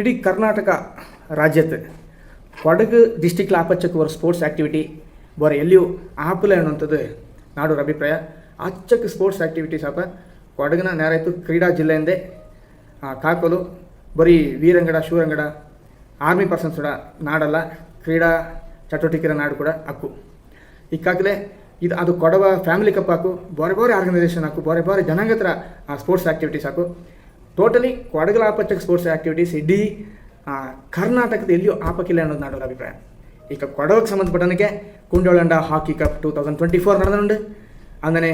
ಇಡೀ ಕರ್ನಾಟಕ ರಾಜ್ಯದ ಕೊಡಗು ಡಿಸ್ಟಿಕ್ಲ ಬರೋ ಸ್ಪೋರ್ಟ್ಸ್ ಆ್ಯಕ್ಟಿವಿಟಿ ಬರ ಎಲ್ಲಿಯೂ ಆಪಲ ಅನ್ನುವಂಥದ್ದು ನಾಡೋರ ಅಭಿಪ್ರಾಯ. ಅಚ್ಚಕ್ಕೆ ಸ್ಪೋರ್ಟ್ಸ್ ಆ್ಯಕ್ಟಿವಿಟಿ ಆಪ ಕೊಡಗಿನ ನೇರಾಯ್ತು ಕ್ರೀಡಾ ಜಿಲ್ಲೆಯಿಂದೇ ಕಾಕಲು, ಬರೀ ವೀರಂಗಡ ಶೂರಂಗಡ ಆರ್ಮಿ ಪರ್ಸನ್ಸ್ ಕೂಡ ನಾಡಲ್ಲ. ಕ್ರೀಡಾ ಚಟುವಟಿಕೆಯ ನಾಡು ಕೂಡ ಅಕ್ಕು ಇಕ್ಕಾಗಲೇ ಇದು, ಅದು ಕೊಡವ ಫ್ಯಾಮಿಲಿ ಕಪ್ ಹಾಕು, ಬೋರೆ ಬೋರೆ ಆರ್ಗನೈಸೇಷನ್ ಹಾಕು, ಬೋರೆ ಬೋರೆ ಜನಾಂಗತರ ಸ್ಪೋರ್ಟ್ಸ್ ಆ್ಯಕ್ಟಿವಿಟೀಸ್ ಹಾಕು ಟೋಟಲಿ ಕೊಡಗಲ ಆಪರ್ಚೆಕ್ ಸ್ಪೋರ್ಟ್ಸ್ ಆಕ್ಟಿವಿಟೀಸ್ ಇಡೀ ಕರ್ನಾಟಕದ ಎಲ್ಲಿಯೂ ಆಪಕ್ಕಿಲ್ಲ ಅನ್ನೋದು ನಾಡೋರ ಅಭಿಪ್ರಾಯ. ಈಗ ಕೊಡಗಕ್ಕೆ ಸಂಬಂಧಪಟ್ಟನಕ್ಕೆ Kundolanda hockey cup two thousand twenty four cup അങ്ങനെ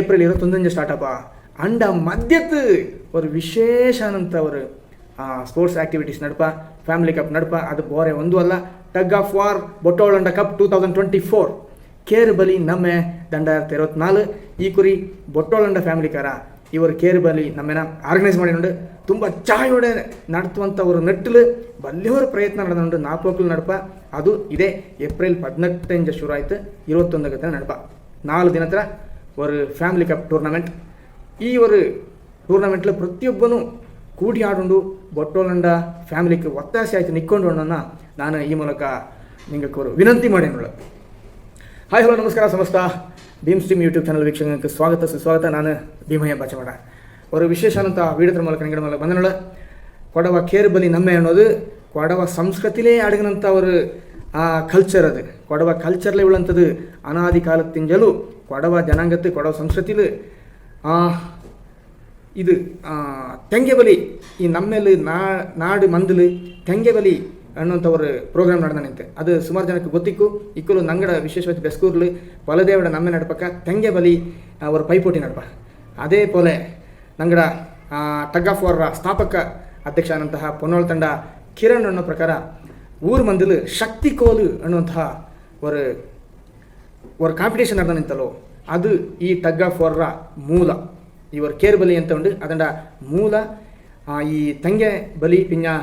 ಏಪ್ರಿಲ್ ಇರೋ ഇത് ಸ್ಟಾರ್ಟ್ ഇരുപത്തൊന്നിഞ്ച് ಅಂಡ ಮಧ್ಯದ ಅವರು ವಿಶೇಷ വിശേഷാനಂತ ಅವರು ಸ್ಪೋರ್ಟ್ಸ್ ಆ್ಯಕ್ಟಿವಿಟೀಸ್ ನಡಪ ಫ್ಯಾಮಿಲಿ ಕಪ್ ನಡಪ. ಅದು ಬೋರೆ ಒಂದು ಅಲ್ಲ tug of war Bottolanda cup two thousand twenty four care ಬಲಿ ನಮ್ಮೆ ದಂಡ ಎರವತ್ನಾಲ್ ಈ ಕುರಿ ಬೊಟ್ಟೋಳಂಡ ಫ್ಯಾಮಿಲಿ ಕರ ಇವರು ಕೇರ್ ಬರಲಿ என்ன ಆರ್ಗನೈಸ್ ಮಾಡಿಕೊಂಡು ತುಂಬ ಚಾಯೋಡೆ ನಡೆಸುವಂಥವರು ನೆಟ್ಟಲು ಬಲ್ಲಿಯವರ ಪ್ರಯತ್ನ ನಡೆದುಕೊಂಡು ನಾಲ್ಕು ನಡಪ. ಅದು ಇದೇ ಏಪ್ರಿಲ್ ಪದಿನೆಟ್ಟಿಂದ ಶುರು ಆಯಿತು இருபத்தொந்துக்கு ನಡಪ. ನಾಲ್ಕು ದಿನ ಹತ್ರ ಒಂದು ಫ್ಯಾಮಿಲಿ ಕಪ್ ಟೂರ್ನಮೆಂಟ್ ಈ ಒಂದು ಟೂರ್ನಮೆಂಟ್ಲಿ ಪ್ರತಿಯೊಬ್ಬನು ಕೂಡಿ ಆಡುಂಡು, ಬೊಟ್ಟೋಲಂಡ ಫ್ಯಾಮಿಲಿಗೆ ಒತ್ತಾಸೆ ಆಯಿತು ನಿಕ್ಕೊಂಡು ಅನ್ನೋನ್ನ ನಾನು ಈ ಮೂಲಕ ನಿಮಗೆ ವಿನಂತಿ ಮಾಡಿನೊಳ ಹಾಯ್ ಹಲೋ ನಮಸ್ಕಾರ, ಸಮಸ್ತ. ಭೀಮ್ ಸ್ಟ್ರೀಮ್ ಯೂಟ್ಯೂಬ್ ಚಾನಲ್ ವೀಕ್ಷಕರಿಗೆ ಸ್ವಾಗತ, ಸುಸ್ವಾಗತ. ನಾನು ಭೀಮಯ್ಯ ಬಾಚವಾಡ. ಅವರು ವಿಶೇಷ ಅಂತ ವೀಡಿಯೋದ್ರ ಮೂಲಕ ನಿಗಡ ಮೂಲಕ ಬಂದನೋಳ ಕೊಡವ ಕೇರ್ ಬಲಿ ನಮ್ಮೆ ಅನ್ನೋದು, ಕೊಡವ ಸಂಸ್ಕೃತಿಲೇ ಅಡಗಿನಂಥ ಅವರು ಆ ಕಲ್ಚರ್ ಅದು. ಕೊಡವ ಕಲ್ಚರ್ಲೇ ಉಳ್ಳಂಥದ್ದು ಅನಾದಿ ಕಾಲದ ತಿಂಜಲು ಕೊಡವ ಜನಾಂಗತೆ ಕೊಡವ ಸಂಸ್ಕೃತಿಲು ಇದು ತೆಂಗೆ ಬಲಿ ಈ ನಮ್ಮೆಲ್ಲಿ ನಾಡು ಮಂದಲು ತೆಂಗೆ ಬಲಿ ಅನ್ನುವಂಥ ஒரு ಪ್ರೋಗ್ರಾಮ್ ನಡೆದನಂತೆ ಅದು ಸುಮಾರು ಜನಕ್ಕೆ ಗೊತ್ತಿಕ್ಕು ಇಕ್ಕಲು ನಂಗಡ ವಿಶೇಷವಾಗಿ ಬೆಸ್ಕೂರ್ಲು ಬಲದೇವಡ ನಮ್ಮೆ ನಡ್ಪಕ್ಕ ತೆಂಗೆ ಬಲಿ ಅವರು ಪೈಪೋಟಿ ನಡ್ಪ ಅದೇ ಪೋಲೆ ನಂಗಡ ಟಗ್ ಆಫ್ ವಾರ್ ಸ್ಥಾಪಕ ಅಧ್ಯಕ್ಷ ಆದಂತಹ ಪೊನ್ನೋಳ್ ತಂಡ ಕಿರಣ್ ಅನ್ನೋ ಪ್ರಕಾರ ಊರು ಮಂದಲು ಶಕ್ತಿ ಕೋಲು ಅನ್ನುವಂತಹ ஒரு ஒரு ಕಾಂಪಿಟೇಷನ್ ನಡೆದ ನಿಂತಲ್ಲೋ ಅದು ಈ ಟಗ್ ಆಫ್ ವಾರ್ರ ಮೂಲ ಇವರು ಕೇರ್ ಬಲಿ ಅಂತ ಉಂಟು ಅದಂಡ ಮೂಲ ಆ, ಈ ತಂಗೆ ಬಲಿ ಪಿಂಜ ಆ,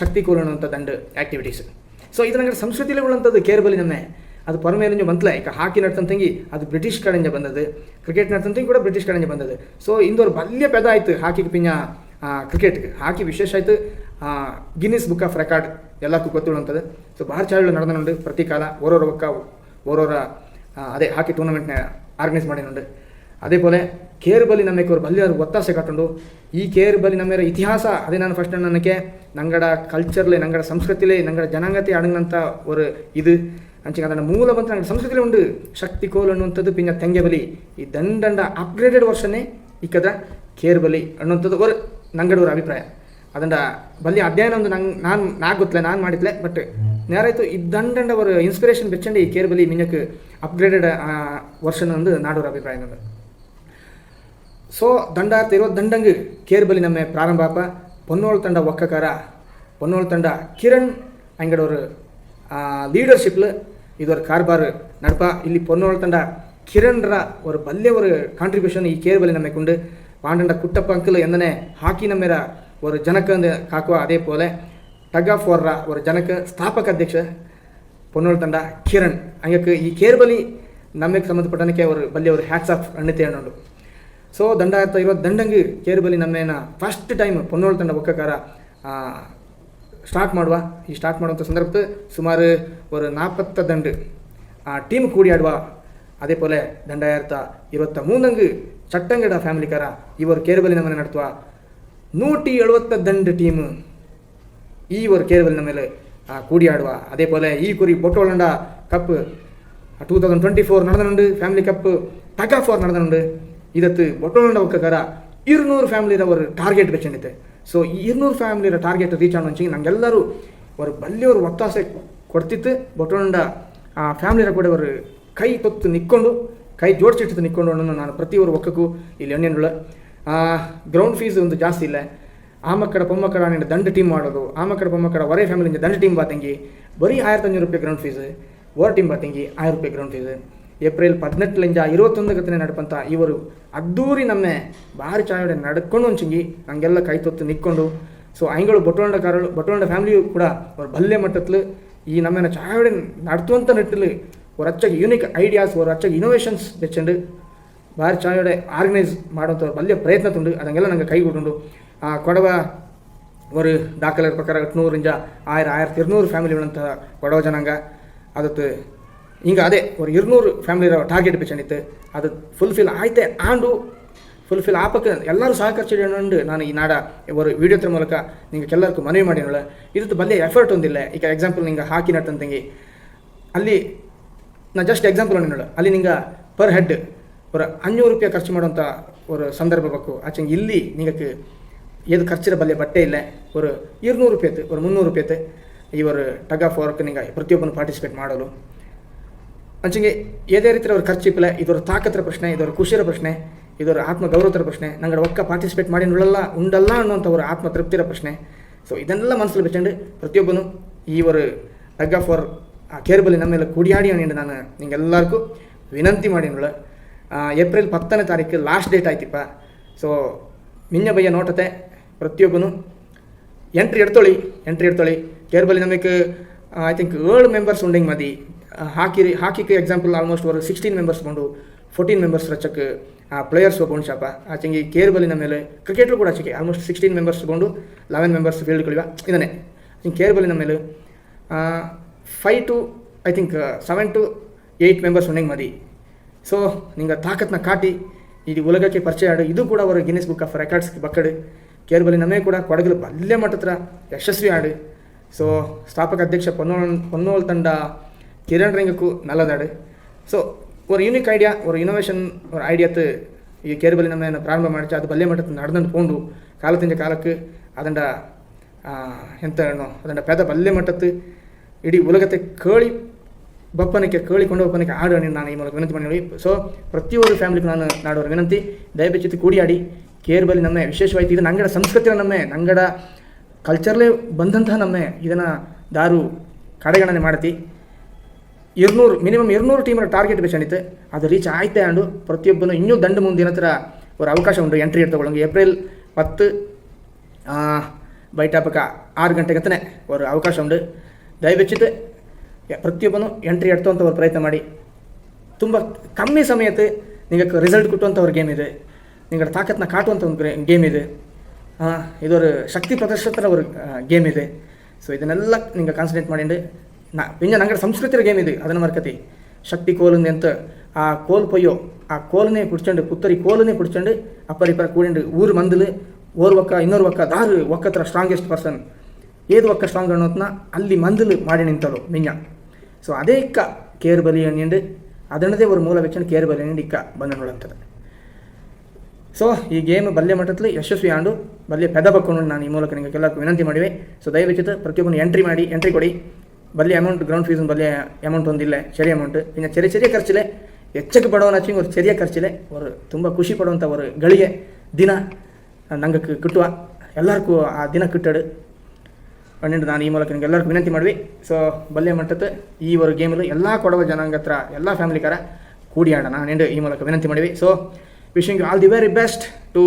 ಶಕ್ತಿ ಕೋಲು ಅಂಡ್ ಆ್ಯಕ್ಟಿವಿಟೀಸ್ ಸೊ ಇದು ನಂಗೆ ಸಂಸ್ಕೃತಿಯಲ್ಲಿ ಉಳ್ಳಂಥದ್ದು ಕೇರ್ಬಲಿ ನಮ್ಮ ಅದು ಪರಮೇಲಿಂಜ ಬಂತಲ ಈಗ ಹಾಕಿ ನಡ್ತಂತಂಗಿ ಅದು ಬ್ರಿಟಿಷ್ ಕಡೆಯಿಂದ ಬಂದದ್ದು. ಕ್ರಿಕೆಟ್ ನಡ್ತಂತಂಗಿ ಕೂಡ ಬ್ರಿಟಿಷ್ ಕಡೆಯಿಂದ ಬಂದದ್ದು. ಸೊ ಇಂದೋರು ಬಲ್ಯ ಪೆದ ಆಯಿತು ಹಾಕಿಗೆ ಪಿಂಜ ಕ್ರಿಕೆಟ್ಗೆ ಹಾಕಿ ವಿಶೇಷ ಆಯಿತು ಗಿನ್ನಿಸ್ ಬುಕ್ ಆಫ್ ರೆಕಾರ್ಡ್ ಎಲ್ಲಕ್ಕೂ ಗೊತ್ತಿರುವಂಥದ್ದು ಸೊ ಭಾಳ ಚಾಳು ನಡೆದನುಂಡು ಪ್ರತಿ ಕಾಲ ಓರೋರ ಬುಕ್ಕ ಓರೋರ ಅದೇ ಹಾಕಿ ಟೂರ್ನಮೆಂಟ್ನ ಆರ್ಗನೈಸ್ ಮಾಡಿನುಂಡು ಅದೇ ಪೋಲೆ ಕೇರ್ ಬಲಿ ನಮ್ಮ ಇವರು ಬಲ್ಲಿ ಅವ್ರಿಗೆ ಒತ್ತಾಸೆ ಕಟ್ಟಂಡು ಈ ಕೇರ್ ಬಲಿ ನಮ್ಮ ಇತಿಹಾಸ, ಅದೇ ನಾನು ಫಸ್ಟ್ ನನಗೆ ನಂಗಡ ಕಲ್ಚರ್ಲೆ ನಂಗಡ ಸಂಸ್ಕೃತಿಲೆ, ನಂಗಡ ಜನಾಂಗತಿ ಅಡಂಗಂಥ ಒಂದು ಇದು. ಅಂಚಿಂಗ ಅದನ್ನು ಮೂಲ ಬಂದು ನಂಗೆ ಸಂಸ್ಕೃತಿಲೆ ಉಂಡು ಶಕ್ತಿ ಕೋಲ್ ಅನ್ನುವಂಥದ್ದು ಪಿಂಗ ತೆಂಗೆ ಬಲಿ. ಈ ದಂಡಂಡ ಅಪ್ಗ್ರೇಡೆಡ್ ವರ್ಷನೇ ಈ ಕದ ಕೇರ್ ಬಲಿ ಅನ್ನುವಂಥದ್ದು ಅವರು ನಂಗಡವರ ಅಭಿಪ್ರಾಯ. ಅದನ್ನ ಬಲ್ಲಿ ಅಧ್ಯಯನ ಒಂದು ನಂಗೆ, ನಾನು ನಾಗುತ್ತಲೆ ನಾನು ಮಾಡಿದ್ಲೆ ಬಟ್ ನೇರಾಯ್ತು ಈ ದಂಡಂಡ ಅವರು ಇನ್ಸ್ಪಿರೇಷನ್ ಬೆಚ್ಚಂಡಿ ಈ ಕೇರ್ ಬಲಿ ಮಿನ್ಯಕ್ಕೆ ಅಪ್ಗ್ರೇಡೆಡ್ ವರ್ಷನ್ ಒಂದು ನಾಡೋರ ಅಭಿಪ್ರಾಯ ನಂದು ಸೊ ದಂಡಾರ್ಥ ಇರೋ ದಂಡಂಗ್ ಕೇರ್ ಬಲಿ ನಮ್ಮ ಪ್ರಾರಂಭ ಆಪ ಪೊನ್ನೋಳ್ ತಂಡ ಒಕ್ಕಕಾರ ಪೊನ್ನೋಳ್ ತಂಡ ಕಿರಣ್ ಅಂಗಡವರು ಲೀಡರ್ಶಿಪ್ಲು ಇದರ ಕಾರ್ಬಾರ್ ನಡಪ ಇಲ್ಲಿ ಪೊನ್ನೋಳ್ ತಂಡ ಕಿರಣ್ರ ஒரு ಬಲ್ಯ ஒரு ಕಾಂಟ್ರಿಬ್ಯೂಷನ್ ಈ ಕೇರ್ ಬಲಿ ನಮಗೆ ಉಂಡು ಪಾಂಡಂಡ ಕುಟ್ಟಪ್ಪ ಅಂಕಲ್ ಎಂದನೆ ಹಾಕಿ ನಮ್ಮೆರ ஒரு ಜನಕ ಕಾಕುವ ಅದೇ ಪೋಲೆ ಟಗ್ ಆಫ್ ವಾರ್ರ ஒரு ಜನಕ ಸ್ಥಾಪಕ ಅಧ್ಯಕ್ಷ ಪೊನ್ನೋಳ್ ತಂಡ ಕಿರಣ್ ಹಂಗಕ್ಕೆ ಈ ಕೇರ್ ಬಲಿ ನಮಗೆ ಸಂಬಂಧಪಟ್ಟನಕ್ಕೆ ಅವರು ಬಲ್ಲಿ ಅವರು ಹ್ಯಾಟ್ಸ್ ಆಫ್ ಅಣ್ಣತೆ ಅನ್ನೋದು ಸೊ ದಂಡ ಆಯ್ತಾ ಇರೋ ದಂಡಂಗಿ ಕೇರು ಬಲಿ ನಮ್ಮೇನ ಫಸ್ಟ್ ಟೈಮ್ ಪೊನ್ನೋಳು ತಂಡ ಒಕ್ಕಕಾರ ಸ್ಟಾರ್ಟ್ ಮಾಡುವ ಈ ಸ್ಟಾರ್ಟ್ ಮಾಡುವಂಥ ಸಂದರ್ಭದ ಸುಮಾರು ஒரு ನಾಲ್ಪತ್ತ ದಂಡು ಆ ಟೀಮ್ ಕೂಡಿ ಆಡುವ ಅದೇ ಪೋಲೆ ದಂಡಾಯರ್ಥ ಇರುವತ್ತ ಮೂನಂಗು ಚಟ್ಟಂಗಡ ಫ್ಯಾಮಿಲಿಕಾರ ಇವರು ಕೇರುಬಲಿ ನಮ್ಮನೆ ನಡ್ತುವ ನೂಟಿ ಎಳುವತ್ತ ದಂಡು ಟೀಮ್ ಈ ஒரு ಕೇರುಬಲಿ ನಮ್ಮ ಮೇಲೆ ಆ, ಕೂಡಿ ಆಡುವ ಅದೇ ಪೋಲೆ ಈ ಕುರಿ Bottolanda cup two thousand twenty four ನಡೆದನುಂಡು family cup tug of war ನಡೆದನುಂಡು ಇದತ್ತು ಒಟ್ಟೊಂಡ ಪ್ರಕಾರ ಇರುನೂರು ಫ್ಯಾಮಿಲಿರ ಅವರು ಟಾರ್ಗೆಟ್ ಬೆಚ್ಚಂಡಿತೆ ಸೊ ಈ ಇರುನೂರು ಫ್ಯಾಮಿಲಿರ ಟಾರ್ಗೆಟ್ ರೀಚ್ ಆಗೋ ಹಂಚಿಗೆ ನಮಗೆಲ್ಲರೂ ಅವರು ಒತ್ತಾಸೆ ಕೊಡ್ತಿತ್ತು. ಬೊಟ್ಟೊಂಡ ಆ ಫ್ಯಾಮಿಲಿರ ಕೂಡ ಅವರು ಕೈ ತೊತ್ತು ನಿಕ್ಕೊಂಡು, ಕೈ ಜೋಡಿಸಿಟ್ಟು ನಿಕ್ಕೊಂಡು ಅನ್ನೋ ನಾನು ಪ್ರತಿಯೊಬ್ಬರು ಒಕ್ಕಕ್ಕೂ ಇಲ್ಲಿ ಎಣ್ಣೆಂಡುಳ ಗ್ರೌಂಡ್ ಫೀಸ್ ಒಂದು ಜಾಸ್ತಿ ಇಲ್ಲ. ಆ ಮಕ್ಕಳ ಪೊಮ್ಮಕ್ಕಳ ನಾನು ದಂಡ ಟೀಮ್ ಮಾಡೋದು ಆ ಮಕ್ಕಳ ಪೊಮ್ಮಕ್ಕಳ ಹೊರೆ ಫ್ಯಾಮಿಲಿಯಿಂದ ದಂಡ ಟೀಮ್ ಬಾತಂಗಿ, ಬರೀ ಆಯಿರತ್ತು ರೂಪಾಯಿ ಗ್ರೌಂಡ್ ಫೀಸ್ ಓರ್ ಟೀಮ್ ಬಾತಂಗಿ ಆಯಿರ ರೂಪಾಯಿ ಗ್ರೌಂಡ್ ಫೀಸ್ ಏಪ್ರಿಲ್ ಪದಿನೆಂಟರಿಂದ ಇರುವತ್ತೊಂದು ಗತನೆ ನಡ್ಪಂತ ಇವರು ಅದ್ದೂರಿ ನಮ್ಮ ಭಾರಿ ಚಾಯೋಡೆ ನಡ್ಕೊಂಡು ಒಂಚುಂಗಿ ನಂಗೆಲ್ಲ ಕೈ ತೊತ್ತು ನಿಕ್ಕೊಂಡು. ಸೊ ಅಂಗಳು ಬೊಟ್ಟೊಂಡ ಕಾರಳು ಬೊಟ್ಟೊಂಡ ಫ್ಯಾಮಿಲಿಯು ಕೂಡ ಅವ್ರು ಬಲ್ಲೆ ಮಟ್ಟತ್ಲು ಈ ನಮ್ಮನ್ನ ಚಾಯೋಡೆ ನಡ್ತುವಂತ ನಿಟ್ಟಲ್ಲಿ ಅವ್ರ ಹಚ್ಚಾಗಿ ಯೂನಿಕ್ ಐಡಿಯಾಸ್ ಅವ್ರ ಹಚ್ಚಾಗಿ ಇನೋವೇಷನ್ಸ್ ಬೆಚ್ಚಂಡು ಭಾರಿ ಚಾಯೋಡೆ ಆರ್ಗನೈಸ್ ಮಾಡೋಂಥವ್ರು ಬಲ್ಲೆ ಪ್ರಯತ್ನ ತುಂಡು. ಅದಂಗೆಲ್ಲ ನಂಗೆ ಕೈ ಕೊಟ್ಟುಂಡು. ಆ, ಕೊಡವ ಅವರು ದಾಖಲೆ ಪ್ರಕಾರ எட்நூறு ಆಯ್ರ ಆಯ್ರ ஆயிரத்தி ಫ್ಯಾಮಿಲಿಗಳಂತ ಕೊಡವ ಜನಾಂಗ. ಅದಕ್ಕೆ ಹಿಂಗೆ ಅದೇ ಒಂದು ಇರುನೂರು ಫ್ಯಾಮಿಲಿ ಟಾರ್ಗೆಟ್ ಪಿಚನ್ ಇತ್ತು ಅದು ಫುಲ್ಫಿಲ್ ಆಯ್ತೆ ಆಂಡು ಫುಲ್ಫಿಲ್ ಆಪಕ್ಕೆ ಎಲ್ಲರೂ ಸಹಕರಿಸಿ ಅಂಡು ನಾನು ಈ ನಾಡ ಇವರು ವೀಡಿಯೋದ್ರ ಮೂಲಕ ನಿಂಗೆ ಎಲ್ಲರಿಗೂ ಮನವಿ ಮಾಡಿನಳ ಇದ್ದು ಬಲ್ಲೆ ಎಫರ್ಟ್ ಒಂದಿಲ್ಲ. ಈಗ ಎಕ್ಸಾಂಪಲ್ ನಿಂಗೆ ಹಾಕಿ ನಟ್ಟಂತಂಗಿ ಅಲ್ಲಿ ನಾ ಜಸ್ಟ್ ಎಕ್ಸಾಂಪಲ್ ಅಂದಿನಳು ಅಲ್ಲಿ ನಿಂಗೆ ಪರ್ ಹೆಡ್ ಅವರು ಅಂಜೂರು ರೂಪಾಯಿ ಖರ್ಚು ಮಾಡುವಂಥ ಒಂದು ಸಂದರ್ಭ ಬೇಕು. ಆಚೆಂಗೆ ಇಲ್ಲಿ ನಿಂಗೆ ಏದು ಖರ್ಚಿರ ಬಲ್ಲೆ ಬಟ್ಟೆ ಇಲ್ಲ. ಒಂದು ಇರುನೂರು ರೂಪಾಯಿ ಒಂದು ಮುನ್ನೂರು ರೂಪಾಯಿ ಇವರು ಟಗ್ ಆಫ್ ವರ್ಕ್ ನಿಂಗೆ ಪ್ರತಿಯೊಬ್ಬನು ಪಾರ್ಟಿಸಿಪೇಟ್ ಮಾಡಲು ಅಂಚಿಂಗೆ ಯಾವುದೇ ರೀತಿ ಅವ್ರ ಖರ್ಚು ಖರ್ಚಿಪ್ಪಿಲ್ಲ ಇದರ ತಾಕತ್ರ ಪ್ರಶ್ನೆ, ಇದರ ಖುಷಿರ ಪ್ರಶ್ನೆ, ಇದರ ಆತ್ಮ ಗೌರವತರ ಪ್ರಶ್ನೆ, ನಂಗಡೆ ಒಕ್ಕ ಪಾರ್ಟಿಸಿಪೇಟ್ ಮಾಡಿ ನೋಡಲ್ಲ ಉಂಡಲ್ಲ ಅನ್ನೋಂಥವ್ರ ಆತ್ಮ ತೃಪ್ತಿರ ಪ್ರಶ್ನೆ. ಸೊ ಇದನ್ನೆಲ್ಲ ಮನಸ್ಸಲ್ಲಿ ಬಿಟ್ಟಂಡು ಪ್ರತಿಯೊಬ್ಬನು ಈ ರಗ್ ಅಗ್ಗ ಫಾರ್ ಆ ಕೇರ್ಬಲ್ಲಿ ನಮ್ಮೆಲ್ಲ ಕೂಡಿಯಾಡಿ ಅವನಿಂದ ನಾನು ನಿಂಗೆಲ್ಲರಿಗೂ ವಿನಂತಿ ಮಾಡಿನಳ. ಏಪ್ರಿಲ್ ಹತ್ತನೇ ತಾರೀಕು ಲಾಸ್ಟ್ ಡೇಟ್ ಆಯ್ತಿಪ್ಪ. ಸೊ ಮಿನ್ನ ಬಯ್ಯ ನೋಟತೆ, ಪ್ರತಿಯೊಬ್ಬನು ಎಂಟ್ರಿ ಎಡ್ತೊಳಿ ಎಂಟ್ರಿ ಎಡ್ತೊಳಿ ಕೇರ್ಬಲ್ಲಿ ನಮಗೆ ಐ ಥಿಂಕ್ ಏಳು ಮೆಂಬರ್ಸ್ ಉಂಡಿಂಗ್ ಮದಿ. ಹಾಕಿ ಹಾಕಿಕ್ಕೆ ಎಕ್ಸಾಂಪಲ್ ಆಲ್ಮೋಸ್ಟ್ ಅವರು ಸಿಕ್ಸ್ಟೀನ್ ಮೆಂಬರ್ಸ್ ಬಂದು ಫೋರ್ಟೀನ್ ಮೆಂಬರ್ಸ್ ರಚಕ್ಕೆ ಪ್ಲೇಯರ್ಸ್ ಒಬ್ಬನು ಶಾಪ. ಆಚೆಂಗೆ ಕೇರ್ಬಲಿನ ಮೇಲೆ ಕ್ರಿಕೆಟ್ರು ಕೂಡ ಆಚೆಗೆ ಆಲ್ಮೋಸ್ಟ್ ಸಿಕ್ಸ್ಟೀನ್ ಮೆಂಬರ್ಸ್ ಬಂದು ಲೆವೆನ್ ಮೆಂಬರ್ಸ್ ಫೀಲ್ಡ್ ಕಳಿವ ಇದನ್ನೇ ಕೇರ್ಬಲಿನ ಮೇಲೆ five to I think seven to eight members ಉಂಡೆಂಗ್ ಮದಿ. ಸೊ ನಿಂಗೆ ತಾಕತ್ನ ಕಾಟಿ ಇದು ಉಲಗಕ್ಕೆ ಪರಿಚಯ ಆಡು. ಇದು ಕೂಡ ಅವರು ಗಿನ್ನಿಸ್ ಬುಕ್ ಆಫ್ ರೆಕಾರ್ಡ್ಸ್ ಬಕ್ಕಡು. ಕೇರ್ಬಲಿ ನಮೇ ಕೂಡ ಕೊಡಗಲು ಬಲ್ಲೆ ಮಟ್ಟತ್ರ ಯಶಸ್ವಿ ಆಡು. ಸೊ ಸ್ಥಾಪಕ ಅಧ್ಯಕ್ಷ ಪೊನ್ನೋಳ್ ಪೊನ್ನೋಳ್ ತಂಡ இரண்டரைங்கக்கு நல்லதாடு ಸೊ ஒரு ಯುನಿಕ್ ಐಡಿಯಾ ஒரு ಇನೋವೇಷನ್ ஒரு ಐಡಿಯಾತ್ ಈ ಕೇರಿಬಲಿ ನಮ್ಮ ಪ್ರಾರಂಭ ಮಾಡಿச்சு ಅದು ಬಲ್ಲೆ ಮಟ್ಟದ ನಡೆದಂದು ಪೋಂಡು. ಕಾಲತಿಂಜ ಕಾಲಕ್ಕೆ ಅದಂಡ ಎಂತ ಹೇಳೋ ಅದಂಡ ಪೆದ ಬಲ್ಲೆ ಮಟ್ಟದ ಇಡೀ ಉಲಗತೆ ಕೇಳಿ ಬಪ್ಪನಕ್ಕೆ ಕೇಳಿ ಕೊಂಡು ಬಪ್ಪನಕ್ಕೆ ಆಡು ನಾನು ಈ ಮೂಲಕ ವಿನಂತಿ ಮಾಡಿ ಸೊ ಪ್ರತಿಯೊಂದು ಫ್ಯಾಮಿಲಿಗೆ ನಾನು ನಾಡೋರ ವಿನಂತಿ. ದಯವಿಟ್ಟು ಕೂಡಿಯಾಡಿ. ಕೇರ್ಬಲ್ಲಿ ನಮ್ಮ ವಿಶೇಷವಾಯ್ತು ಇದು ನಂಗಡ ಸಂಸ್ಕೃತಿಯ ನಮ್ಮ ನಂಗಡ ಕಲ್ಚರ್ಲೇ ಬಂದಂತಹ ನಮ್ಮ ಇದನ್ನು ದಾರು ಕಡೆಗಣನೆ ಮಾಡ್ತಿ. ಇರ್ನೂರು ಮಿನಿಮಮ್ ಇರ್ನೂರು ಟೀಮ್ನ ಟಾರ್ಗೆಟ್ ಬೇಕಾಗಿತ್ತು ಅದು ರೀಚ್ ಆಯ್ತೆ ಅಂಡು ಪ್ರತಿಯೊಬ್ಬನು ಇನ್ನೂ ದಂಡು ಮುಂದಿನ ಹತ್ರ ಅವ್ರ ಅವಕಾಶ ಉಂಟು ಎಂಟ್ರಿ ತಗೊಳ್ಳಂಗೆ ಏಪ್ರಿಲ್ ಹತ್ತು ಬೈಟಾಪಕ ಆರು ಗಂಟೆಗೆ ಹತ್ತನೇ ಅವ್ರ ಅವಕಾಶ ಉಂಟು. ದಯವೆಚ್ಚಿತ್ತು ಪ್ರತಿಯೊಬ್ಬನು ಎಂಟ್ರಿ ಎಡ್ತುವಂಥ ಅವ್ರು ಪ್ರಯತ್ನ ಮಾಡಿ. ತುಂಬ ಕಮ್ಮಿ ಸಮಯಕ್ಕೆ ನಿಮಗೆ ರಿಸಲ್ಟ್ ಕೊಟ್ಟುವಂಥ ಅವ್ರ ಗೇಮ್ ಇದೆ. ನಿಮಗೆ ತಾಕತ್ತನ್ನ ಕಾಟುವಂಥ ಒಂದು ಗೇಮ್ ಇದೆ. ಇದೊರು ಶಕ್ತಿ ಪ್ರದರ್ಶನ ಅವ್ರ ಗೇಮ್ ಇದೆ. ಸೊ ಇದನ್ನೆಲ್ಲ ನಿಮ್ಗೆ ಕಾನ್ಸಂಟ್ರೇಟ್ ಮಾಡಿಂಡು ನಾ ಪಿಂಜ ಸಂಸ್ಕೃತಿ ಸಂಸ್ಕೃತಿಯ ಗೇಮ್ ಇದು, ಅದನ್ನು ಮರ್ಕತಿ. ಶಕ್ತಿ ಕೋಲುಂದು ಅಂತ ಆ ಕೋಲ್ ಪೊಯ್ಯೋ, ಆ ಕೋಲನೇ ಕುಡ್ಚಂಡು ಪುತ್ತರಿ ಕೋಲನೇ ಕುಡ್ಚಂಡು ಅಪ್ಪರಿ ಪರ ಕೂಡಿಂಡು, ಊರು ಮಂದಲು, ಓರ್ ಒಕ್ಕ, ಇನ್ನೊರು ಒಕ್ಕ, ದಾರು ಒಕ್ಕತ್ರ ಸ್ಟ್ರಾಂಗೆಸ್ಟ್ ಪರ್ಸನ್ ಏದು ಒಕ್ಕ ಸ್ಟ್ರಾಂಗ್ ಅನ್ನೋದನ್ನ ಅಲ್ಲಿ ಮಂದಲು ಮಾಡಿ ನಿಂತಳು ಮಿಂಜ ಸೊ ಅದೇ ಇಕ್ಕ ಕೇರ್ ಬಲಿ ಅಣ್ಣಿಂಡು ಅದನ್ನದೇ ಒಂದು ಮೂಲ ವೆಚ್ಚ ಕೇರ್ ಬಲಿ ಅಣ್ಣಿಂಡು ಇಕ್ಕ ಬಂದನೋಳಂತದೆ ಸೊ ಈ ಗೇಮ್ ಬಲ್ಯ ಮಟ್ಟದಲ್ಲಿ ಯಶಸ್ವಿ ಆಂಡು, ಬಲ್ಯ ಪೆದ ಬಕ್ಕೊಂಡು ನಾನು ಈ ಮೂಲಕ ನಿಮಗೆ ಎಲ್ಲಕ್ಕೂ ವಿನಂತಿ ಮಾಡಿವೆ. ಸೊ ದಯವಿಟ್ಟು ಪ್ರತಿಯೊಬ್ಬನು ಎಂಟ್ರಿ ಮಾಡಿ ಎಂಟ್ರಿ ಕೊಡಿ. ಬಲ್ಲಿ ಅಮೌಂಟ್ ಗ್ರೌಂಡ್ ಫೀಸ್ ಬಲ್ಲಿ ಅಮೌಂಟ್ ಒಂದಿಲ್ಲ ചെറിയ ಅಮೌಂಟ್ ಇನ್ನು ചെറിയ ചെറിയ ಖರ್ಚಿಲೆ ಹೆಚ್ಚಕ್ಕೆ ಪಡುವನಾಚಿ ಒಂದು ചെറിയ ಖರ್ಚಿಲೆ ಅವರು ತುಂಬ ಖುಷಿ ಪಡುವಂಥ ஒரு ಗಳಿಗೆ ದಿನ ನಂಗೆ ಕಿಟ್ಟುವ ಎಲ್ಲರಿಗೂ ಆ ದಿನ ಕಿಟ್ಟಡು ಪನ್ನೆಂಡು ನಾನು ಈ ಮೂಲಕ ನಿಮ್ಗೆ ಎಲ್ಲರಿಗೂ ವಿನಂತಿ ಮಾಡ್ವಿ ಸೊ ಬಲ್ಯ ಮಟ್ಟದ ಈ ಒಂದು ಗೇಮಲ್ಲಿ ಎಲ್ಲ ಕೊಡವ ಜನಾಂಗ ಹತ್ರ ಎಲ್ಲ ಫ್ಯಾಮಿಲಿಕಾರ ಕೂಡಿ ಆಡೋಣ ನೆಂಡು ಈ ಮೂಲಕ ವಿನಂತಿ ಮಾಡಿವಿ so wishing you all the very best to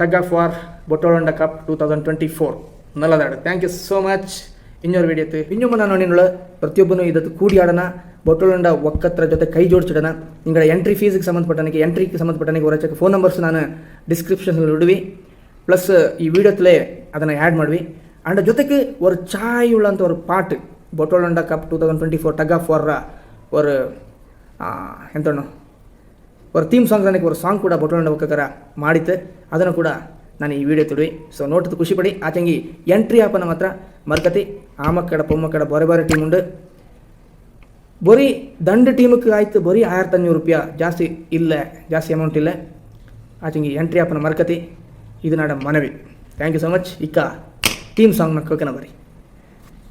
tug of war Bottolanda cup two thousand twenty four ನಲ್ಲದಾಡು thank you so much ಇನ್ನೊರು ವಿಡಿಯೋತ್ತು ಇನ್ನೊಮ್ಮೆ ನಾನು ನೋಡಿನೊಳ ಪ್ರತಿಯೊಬ್ಬನು ಇದತ್ತು ಕೂಡಿ ಆಡೋಣ ಬೊಟ್ಟೊಳಂಡ ಒಕ್ಕತ್ರ ಜೊತೆ ಕೈ ಜೋಡಿಸಿಡೋಣ ನಿಂಗಳ ಎಂಟ್ರಿ ಫೀಸಿಗೆ ಸಂಬಂಧಪಟ್ಟನಿಗೆ ಎಂಟ್ರಿಗೆ ಸಂಬಂಧಪಟ್ಟನಿಗೆ ಹೊರಚಕ್ಕೆ ಫೋನ್ ನಂಬರ್ಸ್ ನಾನು ಡಿಸ್ಕ್ರಿಪ್ಷನಲ್ಲಿ ಇಡುವಿ ಪ್ಲಸ್ ಈ ವಿಡಿಯೋತ್ಲೇ ಅದನ್ನು ಆ್ಯಡ್ ಮಾಡ್ವಿ ಅಂಡ್ ಜೊತೆಗೆ ஒரு ಚಾಯ್ ಉಳ್ಳಂಥ ஒரு pot Bottolanda cup two thousand twenty four tug of war ஒரு ಎಂತಣ್ಣು ஒரு ಥೀಮ್ ಸಾಂಗ್ ನನಗೆ ஒரு ಸಾಂಗ್ ಕೂಡ ಬೊಟ್ಟೊಳಂಡ ಒಕ್ಕಕರ ಮಾಡಿತ್ತು ಅದನ್ನು ಕೂಡ ನಾನು ಈ ವಿಡಿಯೋ ತುಡುವಿ ಸೊ ನೋಟದ ಖುಷಿ ಪಡಿ ಆಚಂಗಿ ಎಂಟ್ರಿ ಆಪನ ಮಾತ್ರ ಮರ್ಕತಿ ಆಮಕ್ಕಡ ಪೊಮ್ಮಕ್ಕಡ ಬೊರೆ ಬಾರೆ ಟೀಮ್ ಉಂಡು ಬರೀ ದಂಡ ಟೀಮಕ್ಕೆ ಆಯ್ತು ಬರೀ ಆಯಿರತ್ತು ಅഞ്ഞൂರು ರೂಪಾಯಿ ಜಾಸ್ತಿ ಇಲ್ಲ ಜಾಸ್ತಿ ಅಮೌಂಟ್ ಇಲ್ಲ ಆಚಂಗಿ ಎಂಟ್ರಿ ಆಪನ ಮರ್ಕತಿ ಇದು ನಾಡ ಮನವಿ ಥ್ಯಾಂಕ್ ಯು ಸೊ ಮಚ್ ಇಕ್ಕ ಟೀಮ್ ಸಾಂಗ್ನ ಕೋಕನ ಬರಿ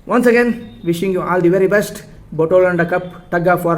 once again wishing you all the very best Bottolanda cup tug of war